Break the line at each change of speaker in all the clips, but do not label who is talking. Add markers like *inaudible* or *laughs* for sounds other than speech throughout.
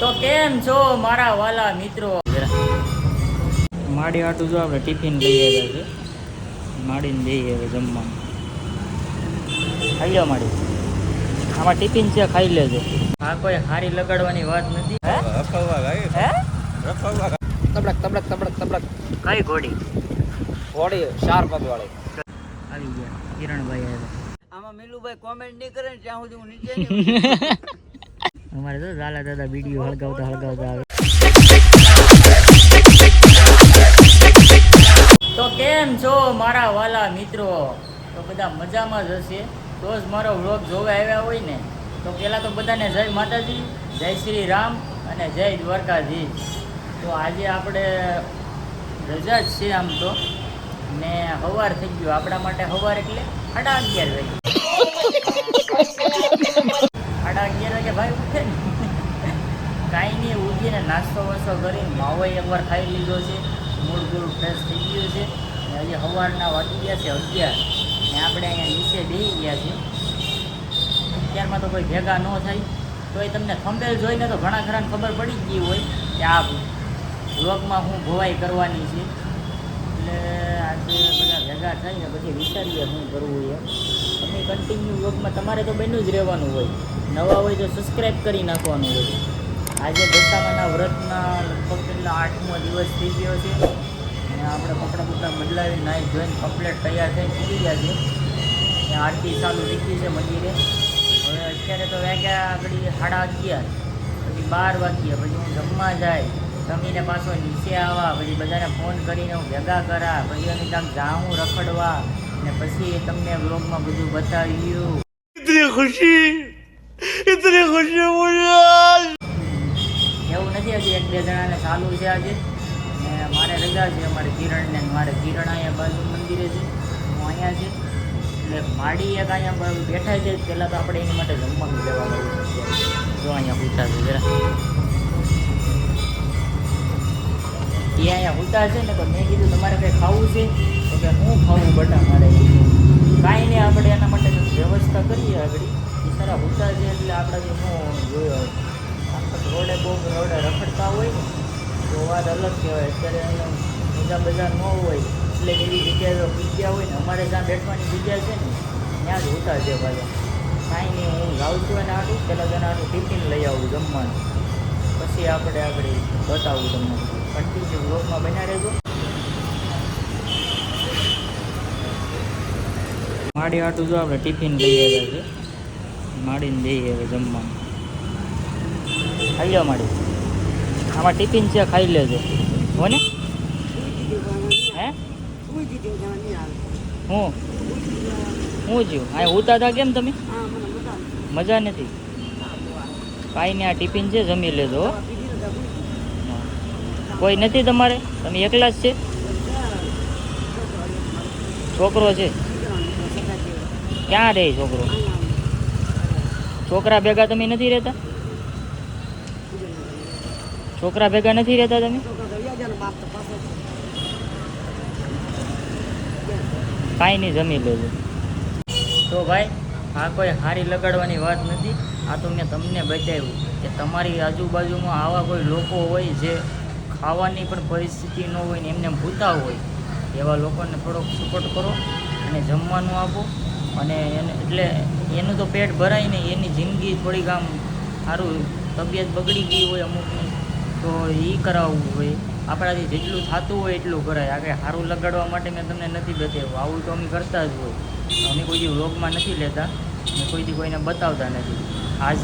તો કેમ છો મારા વાલા મિત્રો? માડી આટું જો આપણે ટિફિન લઈ આવ્યા છે. માડીને જઈએ હવે જમવાનું. ખાઈ લો માડી. આમાં ટિફિન છે ખાઈ લેજો. આ કોઈ હારી લગાડવાની વાત નથી? હે? હે
તબડક તબડક તબડક તબડક
કઈ ઘોડી?
ઘોડી ચાર પગ વાળી
આવી ગયા. કિરણભાઈ આવ્યા.
આમાં મિલુભાઈ કોમેન્ટ નહીં કરે ને ત્યાં સુધી હું નીચે *laughs*
અમારે તો ઝાલા દાદા વીડિયો હળગાવતા હળગાવતા આવે. તો કેમ છો મારા વાલા મિત્રો? તો બધા મજામાં જ હશે. તો જ મારો વ્લોગ જોવા આવ્યા હોય ને, તો પહેલાં તો બધાને જય માતાજી, જય શ્રી રામ અને જય દ્વારકાધીશ. તો આજે આપણે રજા જ છે આમ તો. ને સવાર થઈ ગયો આપણા માટે હવાર એટલે સાડા અગિયાર વાગે સાડા અગિયાર વાગે ભાઈ કાંઈ નહીં ઉગીને નાસ્તો વાસ્તો કરીને માવો એકવાર ખાઈ લીધો છે. મૂળ ગૂળ ફ્રેશ થઈ ગયું છે. અને હજી સવારના વાગી ગયા છે અગિયાર. ને આપણે અહીંયા નીચે બેસી ગયા છે અત્યારમાં તો કોઈ ભેગા ન થાય. તો એ તમને થંબેલ જોઈને તો ઘણા ખરાને ખબર પડી ગઈ હોય કે આ બ્લોગમાં હું ભોવાઈ કરવાની છે. એટલે આજે બધા ભેગા થઈને પછી વિચારીએ શું કરવું એમ તમે કન્ટિન્યુ બ્લોગમાં તમારે તો બન્યું જ રહેવાનું હોય. નવા હોય તો સબસ્ક્રાઈબ કરી નાખવાનું હોય. આજે દશામાના વ્રતના લગભગ કેટલા આઠમો દિવસ થઈ ગયો છે. અને આપણે કપડાં બપડા બદલાવી નાઈ જોઈને કમ્પ્લેટ તૈયાર થઈને નીકળી ગયા છે. આરતી ચાલુ નીકળી છે મંદિરે. હવે અત્યારે તો વાગ્યા આગળ સાડા અગિયાર. પછી બાર વાગ્યા, પછી હું જમવા જાય. જમીને પાછો નીચે આવવા પછી બધાને ફોન કરીને હું ભેગા કરા, પછી એની કામ જાઉં રખડવા. ને પછી એ તમને બ્લોગમાં બધું બતાવ્યું.
ઇતની ખુશી ઇતની ખુશી
એવું નથી હજી એક બે જણાને ચાલુ છે આજે. ને મારે રજા છે અમારે કિરણને મારે કિરણ અહીંયા બાજુ મંદિરે છે. હું અહીંયા છે. એટલે માડી એક અહીંયા બેઠા છે. પહેલાં તો આપણે એની માટે જમવાનું લેવા જવું જો અહીંયા પૂછા છે જરા. એ અહીંયા ઉતા છે ને તો મેં કીધું તમારે કંઈ ખાવું છે? તો કે હું ખાવું બટા મારે. કાંઈ નહીં, આપણે એના માટે વ્યવસ્થા કરીએ આગળ. એ સારા ઉતા છે એટલે આપણે હું જોયો. રોડે રખડતા હોય ને, તો વાત અલગ કહેવાય. અત્યારે અહીંયા બીજા બધા ન હોય, એટલે એવી જગ્યાએ જગ્યા હોય ને, અમારે ત્યાં બેઠવાની જગ્યા છે ને, ત્યાં જ ઉતાર છે પાછા. કાંઈ નહીં, હું લાવું છું એને આટલું પહેલાં તેને આટલું ટિફિન લઈ આવું જમવાનું. પછી આપણે આગળ બતાવું તમને. કન્ટિન્યુ બ્લોગમાં બના રહેજો. માડી આટું જો આપણે ટિફિન લઈ આવ્યા છે. માડીને જઈએ હવે જમવાનું. ખાઈ લેવા માંડી. આમાં ટિફિન છે, ખાઈ લેજો. હો ને? હે? હું? હું જ્યું? અહીં ઉતા હતા કેમ તમે? મજા નથી. કાંઈ નહીં, આ ટિફિન છે, જમી લેજો, હો. કોઈ નથી તમારે? તમે એકલા જ છે? છોકરો છે? ક્યાં રહે છોકરો? છોકરા ભેગા તમે નથી રહેતા? છોકરા ભેગા નથી રહેતા તમે? કાંઈ નહીં, જમી લેજો. તો ભાઈ, આ કોઈ હારી લગાડવાની વાત નથી. આ તો મેં તમને બતાવ્યું કે તમારી આજુબાજુમાં આવા કોઈ લોકો હોય જે ખાવાની પણ પરિસ્થિતિ ન હોય ને એમને ભૂતા હોય, એવા લોકોને થોડોક સપોર્ટ કરો અને જમવાનું આપો. અને એને, એટલે એનું તો પેટ ભરાય ને એની જિંદગી થોડીક આમ સારું, તબિયત બગડી ગઈ હોય અમુકની. તો એ કરાવવું હોય. આપણાથી જેટલું થતું હોય એટલું કરાય. આગળ સારું લગાડવા માટે મેં તમને નથી બતાવ્યું. આવું તો અમે કરતા જ હોય. અમે કોઈ વ્લોગમાં નથી લેતા. ને કોઈ દી કોઈને બતાવતા નથી. આજ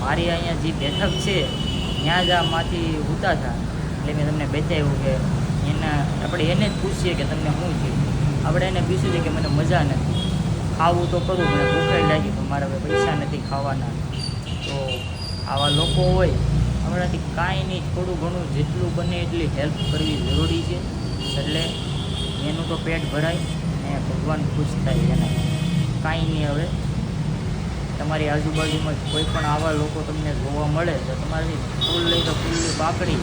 મારી અહીંયા જે બેઠક છે, ત્યાં જ આ માથી ઉતા હતા એટલે મેં તમને બતાવ્યું કે એના, આપણે એને જ પૂછીએ કે તમને શું છે આપણે એને પૂછ્યું છે કે મને મજા નથી. ખાવું તો કરું, મને ભૂખાઈ લાગી, પણ મારા પૈસા નથી ખાવાના. તો આવા લોકો હોય આપણાથી કાંઈ નહીં થોડું ઘણું જેટલું બને એટલી હેલ્પ કરવી જરૂરી છે. એટલે એનું તો પેટ ભરાય ને ભગવાન ખુશ થાય એના કાંઈ નહીં હવે. તમારી આજુબાજુમાં કોઈ પણ આવા લોકો તમને જોવા મળે તો તમારાથી ફૂલ લઈ તો ફૂલની પાકડી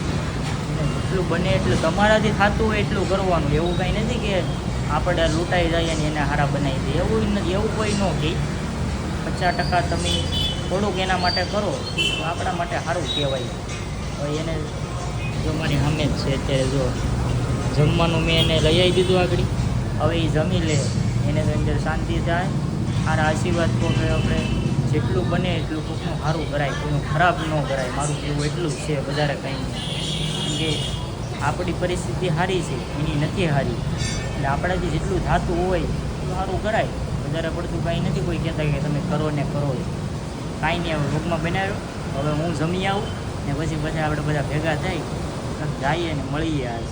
જેટલું બને એટલું તમારાથી થતું હોય એટલું કરવાનું. એવું કાંઈ નથી કે આપણે લૂંટાઈ જાય અને એને હારા બનાવી દે એવું નથી એવું કોઈ ન કહે પચાસ ટકા તમે થોડુંક એના માટે કરો, તો આપણા માટે સારું કહેવાય. હવે એને જો મારી સામે જ છે અત્યારે જો, જમવાનું મેં એને લઈ આવી દીધું આગળ. હવે એ જમી લે, એને તો અંદર શાંતિ થાય. સારા આશીર્વાદ કહો આપણે જેટલું બને એટલું કોઈકનું સારું કરાય કોઈનું ખરાબ ન કરાય. મારું કહેવું એટલું છે વધારે કંઈ નહીં. કે આપણી પરિસ્થિતિ સારી છે, એની નથી સારી. એટલે આપણાથી જેટલું થતું હોય સારું કરાય. વધારે પડતું કાંઈ નથી. કોઈ કહેતા કે તમે કરો ને કરો કાંઈ નહીં હવે રૂમમાં બનાવ્યો. હવે હું જમી આવું ને પછી પછી આપણે બધા ભેગા થઈ જઈએ ને મળીએ આજ.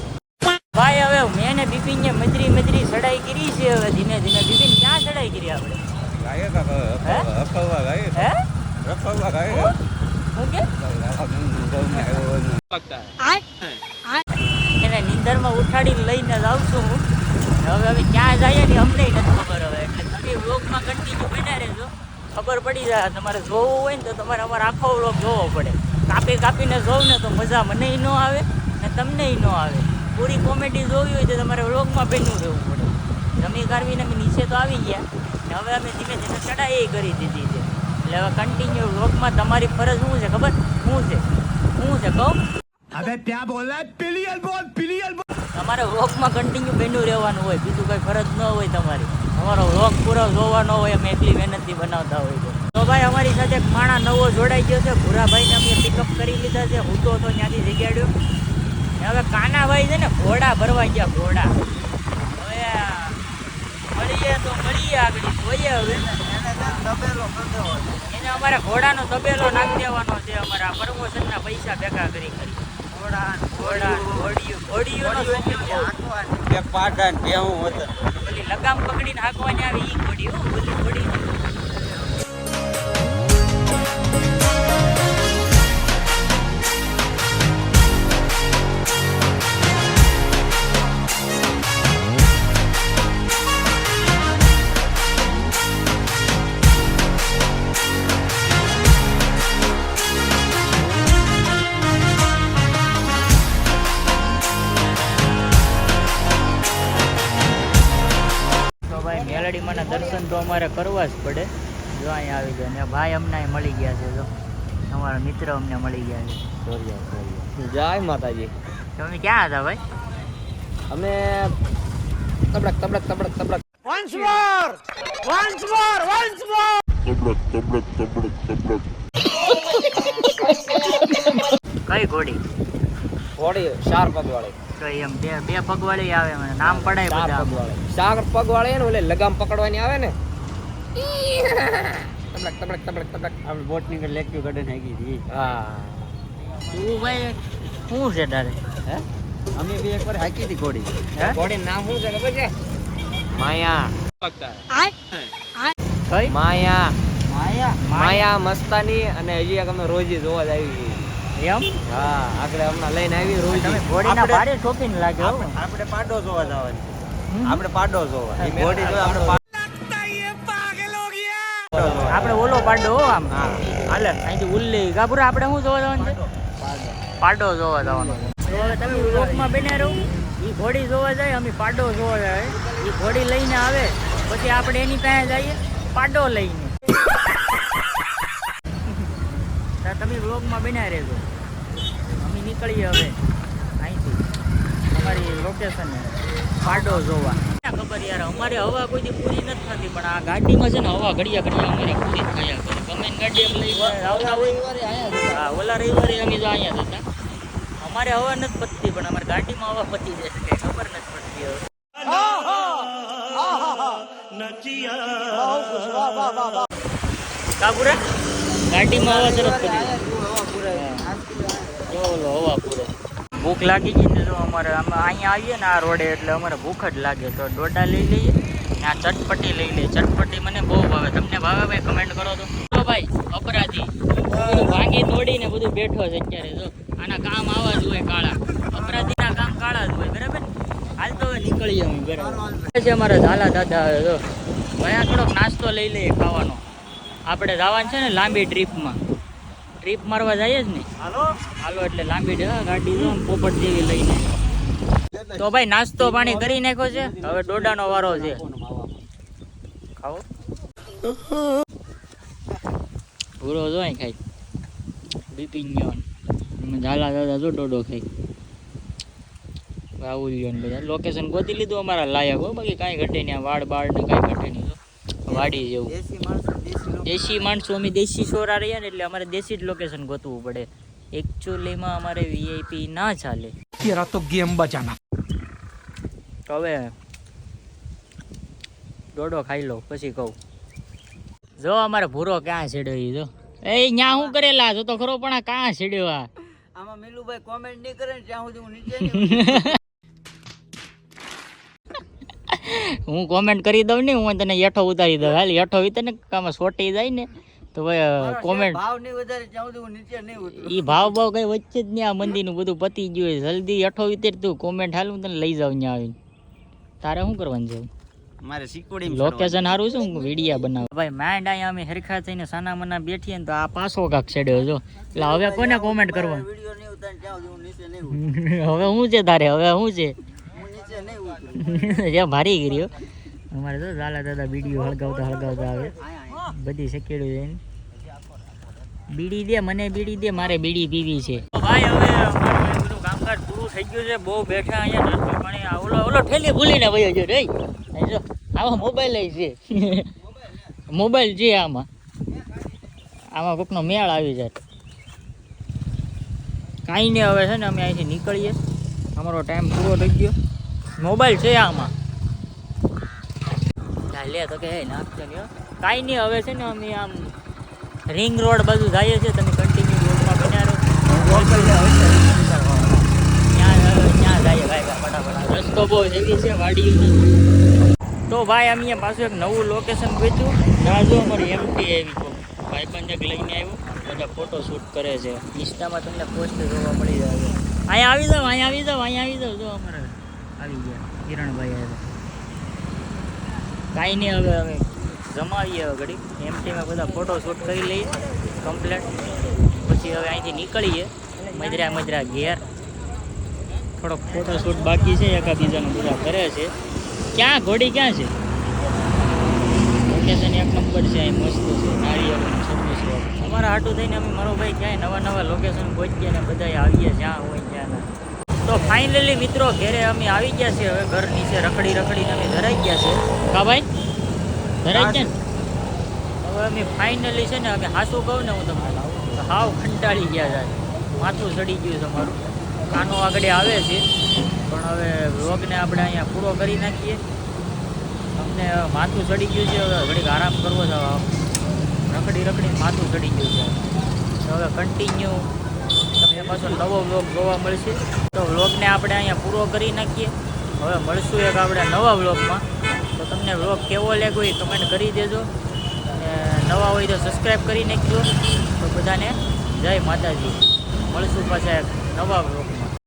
ભાઈ હવે મેં ને બિપિનને મજરી મજરી ચડાઈ કરી છે હવે ધીમે ધીમે. બિપિન ક્યાં ચડાઈ કરી આપણે? એને નીંદરમાં ઉઠાડીને લઈને જ આવશું હું. હવે હવે ક્યાં જઈએ ને અમને નથી ખબર હવે. એટલે તમે વ્લોગમાં કન્ટિન્યુ બન્યા રહેજો ખબર પડી જાય તમારે જોવું હોય ને તો તમારે અમારે આખો વ્લોગ જોવો પડે. કાપી કાપીને જોઉં ને તો મજા મને ન આવે ને તમને ન આવે. પૂરી કોમેડી જોવી હોય તો તમારે વ્લોગમાં બન્યું રહેવું પડે. જમી કરવીને અમે નીચે તો આવી ગયા. ને હવે અમે ધીમે ધીમે ચડાઈ કરી દીધી છે. એટલે હવે કન્ટિન્યુ વ્લોગમાં તમારી ફરજ શું છે ખબર? શું છે? શું છે કહું?
હવે ત્યાં બોલા? પિલિયલ બોલ પિલિયલ બોલ.
તમારે વ્લોગમાં કન્ટિન્યુ બન્યું રહેવાનું હોય બીજું કંઈ ફરજ ન હોય તમારી. તમારો વ્લોગ પૂરો જોવાનો હોય અમે એટલી મહેનતથી બનાવતા હોય છે. તો ભાઈ અમારી સાથે એક માણા નવો જોડાઈ ગયો છે. ભૂરાભાઈને અમે પિકઅપ કરી લીધા છે. હું તો હતો ત્યાંથી જગ્યાડ્યો હવે કાનાભાઈ છે ને ઘોડા ભરવા ગયા ઘોડા. હવે મળીએ તો મળીએ આગળ. જોઈએ હવે. એને અમારે ઘોડાનો તબેલો નાખી દેવાનો છે અમારા પ્રમોશનના પૈસા ભેગા કરી કરી. ઘોડા ઘોડા ઘોડિયું ઘોડિયુંનો શોખીન બહુ.
એક પાટા ને ભેહું હતું.
લગામ પકડીને હાંકવાની આવે એ ઘોડી ઓલી ઘોડી. અમારે કરવા જ પડે. જો અહીંયા આવી ગયા. ને ભાઈ અમને અહીં મળી ગયા છે જો. અમારા મિત્ર અમને મળી ગયા છે.
જય માતાજી.
તમે ક્યાં હતા ભાઈ?
અમે તબડક તબડક તબડક તબડક.
કઈ ઘોડી?
ઘોડી ચાર પગ વાળી
તો એમ બે બે પગવાળી આવે મને નામ પડાય
ચાર
બધા
પગ વાળી ચાર પગ વાળી ને ઓલે લગામ પકડવાની આવે ને તબડક તબડક તબડક તબડક
આપણે બોટની કે લેક્યુ ગાર્ડન હાકી હતી.
હા.
તું ભાઈ શું છે તારે?
હે?
અમે બી એકવાર હાકી હતી ઘોડી.
ઘોડી નામ શું છે ખબર છે? માયા.
કઈ?
માયા.
માયા?
માયા મસ્તાની અને હજી એક અમે રોજી જોવા જ આવી
એમ?
હા આગળ હમણાં લઈને આવી રોજ.
તમે ઘોડીના
આપણે-
લાગે
આપણે પાડો જોવા જવાની. આપણે પાડો જોવા. ઘોડી આપણે
આપણે ઓલો પાડો હો આમ.
હા.
હાલે. અહીંથી ઉલ્લી ગાભરા આપણે શું જોવા જવાનું છે? પાડો. જોવા જવાનો. તમે વ્લોગમાં બન્યા રહો. એ ઘોડી જોવા જાય અમે પાડો જોવા જાય. એ ઘોડી લઈને આવે પછી આપણે એની પાસે જઈએ પાડો લઈને. તમે વ્લોગમાં બન્યા રહેજો. અમે નીકળીએ હવે અહીંથી. અમારી લોકેશન પાડો જોવા. ખબર યાર અમારે હવા કોઈ પૂરી નથી થતી પણ આ ગાડીમાં છે ને હવા ઘડિયા ઘડિયા અમારી પૂરી થયા કરે. ગમે ગાડી એમ લઈ આવતા. હોય હા ઓલા રવિવારે અમે જો અહીંયા હતા. અમારે હવા નથી પતતી પણ અમારી ગાડીમાં હવા પતી જાય છે ખબર નથી પડતી હવે. ગાડીમાં હવા પતી ઓલો હવા પૂરે ભૂખ લાગી ગઈ ને જો અમારે. અમે અહીંયા આવીએ ને આ રોડે એટલે અમારે ભૂખ જ લાગે. તો ડોડા લઈ લઈએ ને આ ચટપટી લઈ લઈએ. ચટપટી મને બહુ ભાવે. તમને ભાવે ભાઈ? કમેન્ટ કરો તો. જો ભાઈ, અપરાધી. ભાંગી તોડીને બધું બેઠો છે અત્યારે. જો, આના કામ આવા જ હોય કાળા. અપરાધીના કામ કાળા જ હોય, બરાબર? હાલ તો હવે નીકળીએ અમે, બરાબર. છે અમારા ઝાલા દાદા આવે જો. ભાઈ થોડોક નાસ્તો લઈ લઈએ ખાવાનો. આપણે જવાનું છે ને લાંબી ટ્રીપમાં ટ્રીપ મારવા જઈએ જ ને. હાલો? હાલો એટલે લાંબી ડે ગાડી પોપટ જેવી લઈને. તો ભાઈ નાસ્તો પાણી કરી નાખ્યો છે? હવે ડોડાનો વારો છે. ખાઓ ભૂરો જો ખાઈ. બીપી ગયો ઝાલા ઝાલા જો ડોડો ખાઈ. રાહુલ ને બધા. લોકેશન ગોતી લીધું અમારા લાયક હો બાકી કાંઈ ઘટે નહીં. વાડ બાડ ને કાંઈ ઘટે નહીં. વાડી જેવું.
દેશી માણસો
અમે દેશી છોરા રહ્યા ને એટલે અમારે દેશી જ લોકેશન ગોતવું પડે. એકચ્યુઅલીમાં અમારે વીઆઈપી ના ચાલે.
તેરા તો ગેમ
બજાના. હવે ડોડો ખાઈ લો પછી કહું. જો અમારે ભૂરો ક્યાં છેડ્યો એ જો. એ ન્યા હું કરેલા? જો તો ખરો પણ આ ક્યાં છેડ્યો આ?
આમાં મીલુભાઈ કોમેન્ટ નહીં કરે ત્યાં સુધી હું નીચે *laughs*
હું કોમેન્ટ કરી દઉં ને હું તને હેઠો ઉતારી દઉં. હાલ હેઠો ઉતર ને કામ સોટી જાય ને તો ભાઈ કોમેન્ટ
ભાવ નહીં વધારે ત્યાં સુધી નીચે નહીં ઉતરું.
ઈ ભાવ ભાવ કઈ વચ્ચે જ નહીં આ મંદિરનું બધું પતી ગયું હોય. જલ્દી હેઠો ઉતર તું કોમેન્ટ હાલ હું તને લઈ જાઉં ત્યાં આવીને. તારે શું કરવાનું છે?
મારે
લોકેશન સારું છે હું વિડીયા બનાવ. ભાઈ માઇન્ડ અહીંયા અમે હરખા થઈને સાના મના બેઠીએ ને તો આ પાછો કાક છેડ્યો જો. એટલે હવે કોને કોમેન્ટ કરવાનું?
વીડિયો નહીં ઉતારે ત્યાં સુધી હું નીચે નહીં ઉતરું. *laughs*
હવે શું છે તારે હવે શું છે? *laughs* જે ભારી ગયો અમારે તો ઝાલા દાદા બીડીઓ હળગાવતા હળગાવતા આવે. બધી શકેડું જઈને બીડી દે મને બીડી દે મારે બીડી પીવી છે. ભાઈ હવે બધું કામકાજ પૂરું થઈ ગયું છે. બહુ બેઠા અહીંયા નાસ્તો પાણી ઓલો ઓલો ઠેલી ભૂલીને વયો જો રે. જો આમાં મોબાઈલ છે. *laughs* મોબાઈલ છે આમાં. આમાં કોકનો મેળ આવી જાય. કાંઈ નહીં હવે છે ને અમે અહીંથી નીકળીએ. અમારો ટાઈમ પૂરો થઈ ગયો. મોબાઈલ છે આમાં. લે તો કે નાખજો ને કાંઈ નહીં, હવે છે ને અમે આમ રિંગ રોડ બાજુ જઈએ છીએ, તમે કન્ટિન્યુ રોડમાં બન્યા રહો ત્યાં જઈએ, ભાઈ ફટાફટ રસ્તો બહુ હેવી છે વાડીઓનો તો ભાઈ, અમે પાછું એક નવું લોકેશન ગોત્યું ત્યાં અમારી એમટી આવી તો ભાઈ પણ લઈને આવ્યો. બધા ફોટો શૂટ કરે છે. ઇન્સ્ટામાં તમને પોસ્ટ જોવા મળી જાય. અહીંયા આવી જાવ અહીંયા આવી જાવ અહીંયા આવી જાવ જો અમારે. આવી ગયા. કિરણભાઈ આવ્યા. કાંઈ નહીં હવે અમે જમાવીએ હવે ઘડી ટીમે બધા ફોટો શૂટ કરી લઈએ. કમ્પ્લેટ પછી હવે અહીંથી નીકળીએ. મજરા મજરા ઘેર. થોડોક ફોટો શૂટ બાકી છે. એકાબીજાનું બધા કરે છે. ક્યાં? ઘોડી ક્યાં છે? લોકેશન એક નંબર છે. અહીં મસ્ત છે. સર્વિસ રોડ અમારા હાટું થઈને અમે મારો ભાઈ ક્યાંય નવા નવા લોકેશન પહોંચીએ ને બધા આવીએ જ્યાં હોય ત્યાં. તો ફાઇનલી મિત્રો ઘેરે અમે આવી ગયા છે હવે ઘર નીચે રખડી રખડીને અમે ધરાઈ ગયા છે કા ભાઈ? ધરાઈ ગયા ને? હવે અમે ફાઇનલી છે ને અમે હાસું કહું ને હું તમને હાવ કંટાળી ગયા છે. માથું ચડી ગયું છે મારું. કાનો આગળ આવે છે. પણ હવે વ્લોગને આપણે અહીંયા પૂરો કરી નાખીએ. અમને માથું ચડી ગયું છે હવે ઘડીક આરામ કરવો છે. હવે રખડી રખડીને માથું ચડી ગયું છે. હવે કન્ટિન્યુ પાછો નવો વ્લોગ જોવા મળશે. તો વ્લોગને આપણે અહીંયા પૂરો કરી નાખીએ. હવે મળશું એક આપણે નવા વ્લોગમાં તો તમને વ્લોગ કેવો લાગ્યો એ કમેન્ટ કરી દેજો. અને નવા હોય તો સબસ્ક્રાઈબ કરી નાખજો. તો બધાને જય માતાજી. મળશું પાછા એક નવા વ્લોગ